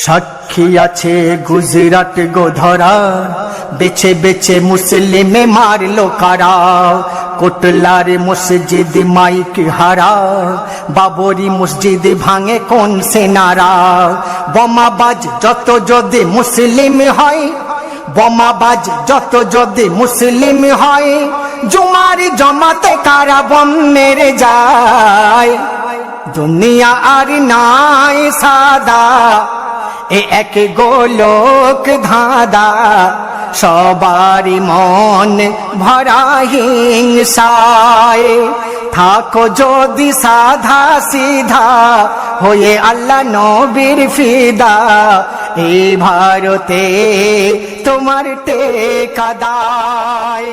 সাক্ষী আছে গুজরাট গোধরা। বেছে বেছে মুসলিমে মারলো কারা? কোটলার মসজিদ মাইক হারা। বাবরি মসজিদ ভাঙে কোন সেনারা? বোমাবাজ যত যদি মুসলিম হয়, বোমাবাজ যত যদি মুসলিম হয়, জুমার জমাতে কারা বম মেরে যায়? দুনিয়া আর নাই সাদা। এ এক গোলক ধাঁধা, সবারই মন ভরা হিংসায় থাকো যদি সাধা সিধা, হয়ে আল্লাহ নবীর ফিদা। এই ভারতে তোমার টেকাদায়